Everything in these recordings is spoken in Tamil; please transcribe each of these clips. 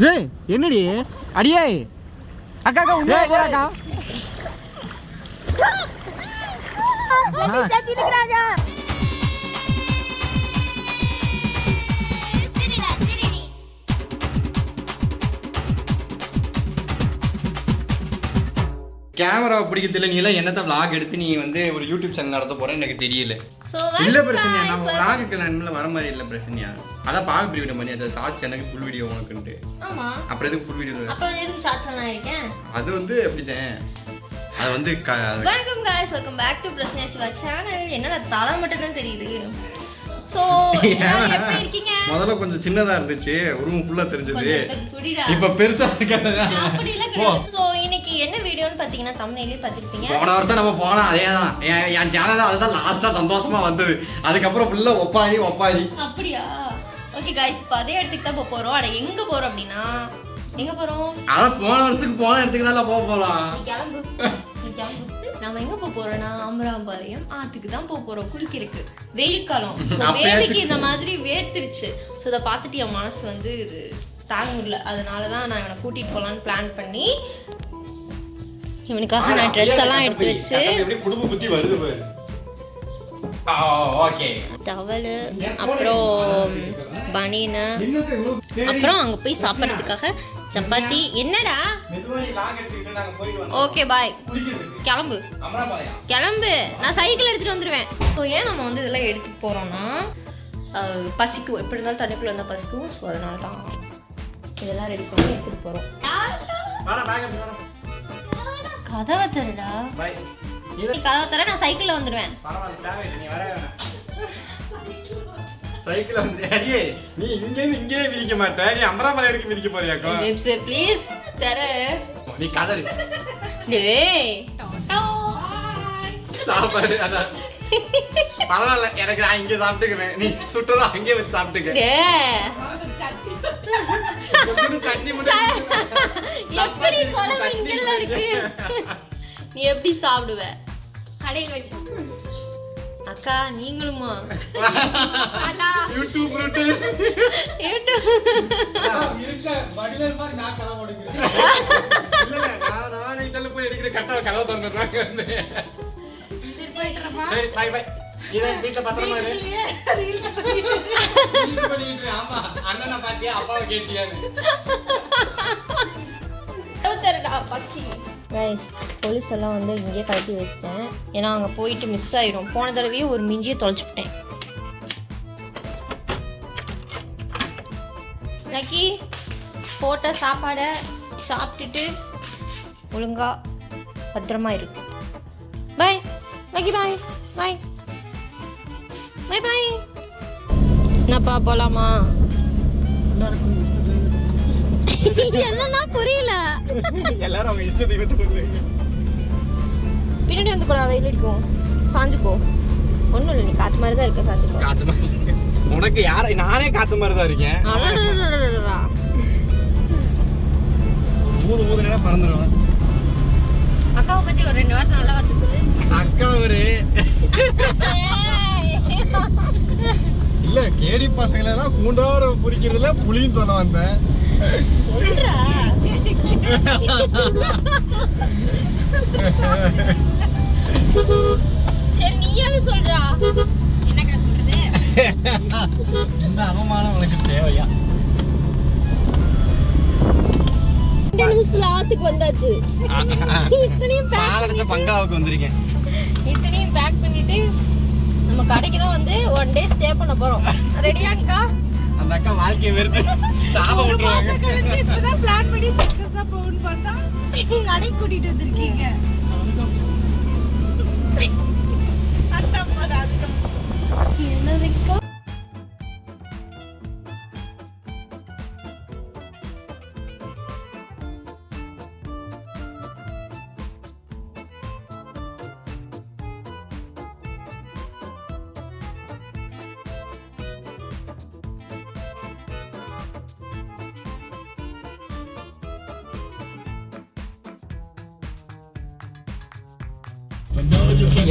டேய் என்னடி? அடியே அக்கா அக்கா உண்மையா போறாக்கா? சத்தி இருக்கிறாங்க. கேமரா பிடிக்கிறதுல நீ எல்லாம் என்னத்த vlog எடுத்து நீ வந்து ஒரு யூடியூப் சேனல் நடத்த போறேன்னு எனக்கு தெரியல. இல்ல பிரச்சனையா நம்ம vlogக்கு நான் வர மாதிரி இல்ல பிரச்சனையா அதான் பாக வீடியோ பண்ணி அதை சாட்சி எனக்கு ஃபுல் வீடியோ உனக்குன்ட்டு. ஆமா. அப்புறம் எதுக்கு ஃபுல் வீடியோ அது வந்து அப்படிதான். அது வந்து வணக்கம் guys welcome back to Prasna Siva channel என்னடா தலை மட்டும் தான் தெரியுது? ஸோ எப்படி இருக்கீங்க? முதல்ல கொஞ்சம் சின்னதா இருந்துச்சு. உருவம் ஃபுல்லா தெரிஞ்சது. இப்ப பெருசா இருக்கிறதுனால அப்படி இல்ல ஸோ இன்னைக்கு என்ன வீடியோன்னு பார்த்தீங்கன்னா தமிழ்லேயே பார்த்துருப்பீங்க போன வருஷம் நம்ம போனோம் அதே தான். என் சேனல் அதுதான் லாஸ்டா சந்தோஷமா வந்தது. அதுக்கப்புறம் ஃபுல்லா ஒப்பாரி ஒப்பாரி. அப்படியா? ஓகே காய்ஸ் இப்போ அதே இடத்துக்கு தான் போறோம். அட எங்க போறோம் அப்படின்னா? எங்க போறோம்? அதான் போன வருஷத்துக்கு போன இடத்துக்கு தான் போக போறோம். கிளம்பு. கிளம்பு. நாம எங்க போக போறோம்னா அமராம்பாளையம் ஆத்துக்கு தான் போக போறோம். குளிக்கிறதுக்கு. வெயில் காலம். பேபிக்கு இந்த மாதிரி வேர்த்துருச்சு. ஸோ இதை பார்த்துட்டு என் மனசு வந்து இது தாங்க முடியல. அதனால தான் நான் இவனை கூட்டிட்டு போலான்னு பிளான் பண்ணி இவனுக்காக நான் ட்ரெஸ் எல்லாம் எடுத்து வச்சு குடும்ப புத்தி வருது டவலு அப்புறம் பனியனு. அப்புறம் அங்கே போய் சாப்பிட்றதுக்காக சப்பாத்தி. என்னடா? Okay bye. கிளம்பு. கிளம்பு. நான் சைக்கிள் எடுத்துட்டு வந்துடுவேன் ஸோ ஏன் நம்ம வந்து இதெல்லாம் எடுத்துட்டு போறோம்னா அஹ், பசிக்கும் எப்படி இருந்தாலும் தண்ணிக்குள்ள இருந்தால் பசிக்கும். ஸோ அதனால தான் இதெல்லாம் ரெடி பண்ணி எடுத்துட்டு போறோம். வாடா பேக் எடுத்து வாடா. கதவை தருடா. பை நீ நீ கதவை தர நான் சைக்கிளில் வந்துடுவேன் சைக்கிள் வந்து அடியே நீ இங்க இருந்து இங்கே மிதிக்க மாட்ட. நீ அமராபாளையம் வரைக்கும் மிதிக்க போறியாக்கோ? வெப்ஸ் ப்ளீஸ் தர. நீ கதறு. டேய் சாப்பாடு அதான். பரவாயில்ல எனக்கு நான் இங்கே சாப்பிட்டுக்கிறேன். நீ சுட்டதா அங்கே வச்சு சாப்பிட்டுக்க. சட்னி எப்படி குழம்பு இங்கெல்லாம் இருக்கு? நீ எப்படி சாப்பிடுவ? கடையில் வச்சு அக்கா நீங்களுமா? யூடியூப் ரூட்டர்ஸ் யூடியூப். இருக்க வடிவேல் மாதிரி நான் கதை முடிக்கிறேன். இல்ல இல்ல நான் நான் இட்டல போய் எடுக்கிற கட்ட கதவை திறந்துடுறாங்க வந்து. சரி போயிட்டுறப்பா சரி பை பை இதை வீட்டுல பத்திரமா இரு. ரீல்ஸ். ஆமா அண்ணனை பாத்தியா அப்பாவை கேட்டியான்னு. பக்கி. கைஸ் போலீஸ் எல்லாம் வந்து இங்கேயே கழட்டி வச்சிட்டேன். ஏன்னா அங்கே போயிட்டு மிஸ் ஆயிரும். போன தடவையே ஒரு மிஞ்சியை தொலைச்சுட்டேன் லக்கி போட்ட சாப்பாடை சாப்பிட்டுட்டு ஒழுங்கா பத்திரமா இருக்கு பாய் லக்கி பாய் பாய் பாய் பாய் என்னப்பா போலாமா? என்னன்னா புரியல. எல்லாரும் அவங்க இஷ்ட தெய்வத்தை பண்ணுவாங்க பின்னாடி வந்து போடா வெயில் அடிக்கும். சாஞ்சுக்கோ ஒன்றும் இல்லை நீ காத்து மாதிரி தான் இருக்க சாஞ்சுக்கோ காத்து மாதிரி. உனக்கு யார நானே காத்து மாதிரி தான் இருக்கேன். ஊது ஊதுனா பறந்துடும் அக்காவை பத்தி ஒரு ரெண்டு வார்த்தை நல்ல வார்த்தை சொல்லு அக்கா ஒரு இல்ல கேடி பசங்களெல்லாம் கூண்டோட பிடிக்கிறதுல புலின்னு சொல்ல வந்தேன் சரி நீயாவது சொல்றா. என்னக்கா சொல்றது? இந்த அவமானம் உனக்கு தேவையா? ரெண்டு நிமிஷத்துல ஆத்துக்கு வந்தாச்சு. இத்தனையும் பேக் அடைச்ச பங்களாவுக்கு வந்திருக்கேன். இத்தனையும் பேக் பண்ணிட்டு நம்ம கடைக்கு தான் வந்து ஒன் டே ஸ்டே பண்ண போறோம். ரெடியாங்கக்கா அந்த அக்கா வாழ்க்கையை வெறுத்து சாப விட்டுருவாங்க இப்பதான் பிளான் பண்ணி சக்சஸா போகும்னு பார்த்தா கடை கூட்டிட்டு வந்திருக்கீங்க அந்த அம்மா அந்த அம்மா.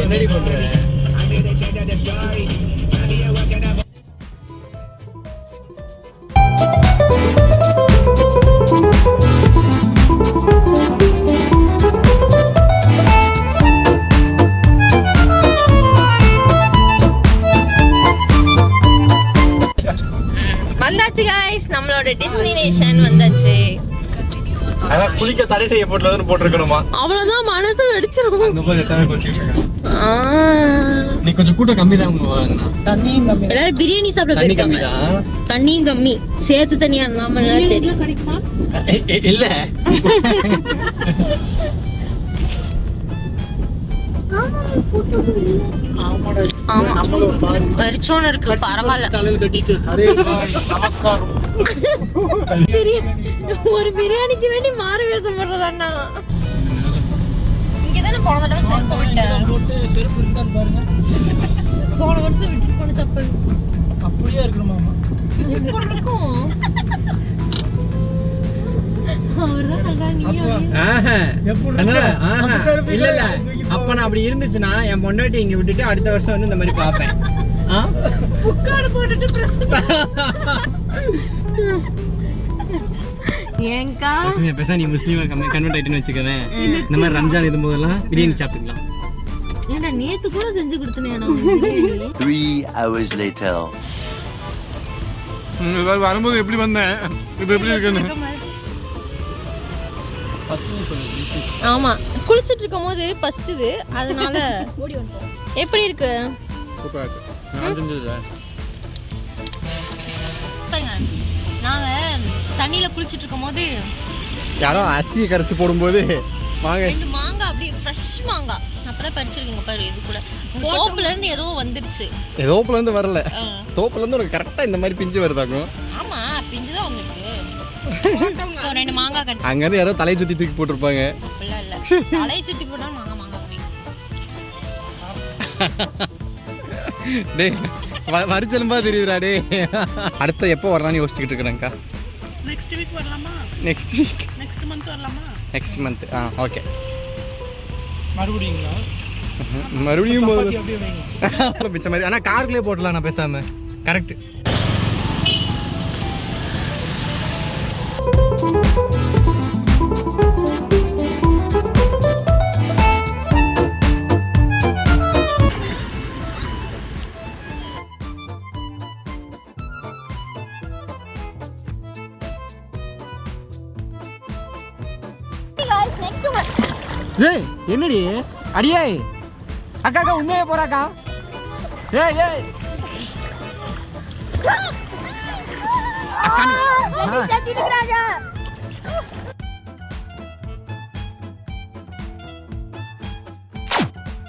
என்னடி கைஸ் நம்மளோட டெஸ்டினேஷன் குளிக்க தடை செய்யப்பட்டுள்ளதுன்னு போட்டிருக்கணுமா? அவ்வளவுதான் மனசு ஆ. நீ கொஞ்சம் கூட்டம் கம்மி. தான் எல்லாரும் பிரியாணி சாப்பிட தண்ணி கம்மி போயிருக்காங்க தண்ணியும் கம்மி. சேர்த்து தண்ணியா இல்லாம இல்ல. ஆமா. வரிச்சோன்னு இருக்கு. பரவாயில்ல. ஒரு பிரியாணிக்கு வேண்டி மாறு வேஷம் போடுறது அண்ணா. இங்கதானே போன தடவை செருப்பு விட்டேன். போன வருஷம் விட்டு போன செப்பல். அப்படியே இருக்கணுமாமா எப்படி இருக்கும்? அப்ப நான் அப்படி இருந்துச்சுன்னா என் பொண்டாட்டி இங்க விட்டுட்டு அடுத்த வருஷம் வந்து இந்த மாதிரி பாப்பேன்? புக்காடு போட்டுட்டு பிரஸ் ஏங்கா? பேசுங்க, பேச நீ முஸ்லீமா கன்வெர்ட் ஆயிட்டுன்னு வச்சுக்கவேன் இந்த மாதிரி ரம்ஜான் இது போதெல்லாம் பிரியாணி சாப்பிட்டுக்கலாம். ஏன்டா நேத்து கூட செஞ்சு கொடுத்தனே. வரும்போது எப்படி வந்தேன்? இப்போ எப்படி இருக்குன்னு? ஆமா குளிச்சிட்டு இருக்கும் போது பஸ்ட்டுது அதனால எப்படி இருக்கு? நாங்க தண்ணியில குளிச்சிட்டு இருக்கும் போது யாரோ அஸ்தியை கரைச்சு போடும்போது வாங்க. ரெண்டு மாங்காய் அப்படியே ஃப்ரெஷ் மாங்காய். அப்பதான் பறிச்சிருக்கீங்க பாரு இது கூட. தோப்புல இருந்து ஏதோ வந்துருச்சு. தோப்புல இருந்து வரல. தோப்புல இருந்து உனக்கு கரெக்டா இந்த மாதிரி பிஞ்சு வருதாக்கும் ஆமா பிஞ்சுதான் வந்திருக்கு. So, ரெண்டு மாங்காய் கடிச்சு அங்க இருந்து யாரோ தலையை சுத்தி தூக்கி போட்டிருப்பாங்க. அப்படிலாம் இல்ல. தலையை சுத்தி போட்டா மாங்காய் மாங்காய் டேய் வரிச்சலும்பா தெரியுதுடா டே அடுத்த எப்போ வரலாம்னு யோசிச்சுக்கிட்டு இருக்கிறேங்க்கா நெக்ஸ்ட் வீக் வரலாமா? நெக்ஸ்ட் வீக் நெக்ஸ்ட் மந்த் வரலாமா? நெக்ஸ்ட் மந்த் ஆ ஓகே மறுபடியுங்களா மறுபடியும் வைங்க. மிச்ச மாதிரி ஆனால் காருக்குள்ளே போட்டலாம் நான் பேசாம. கரெக்ட் ஏய் என்னடி அடியே அக்கா அக்கா உண்மையே போறாக்கா? ஏய் ஏய். அக்கா.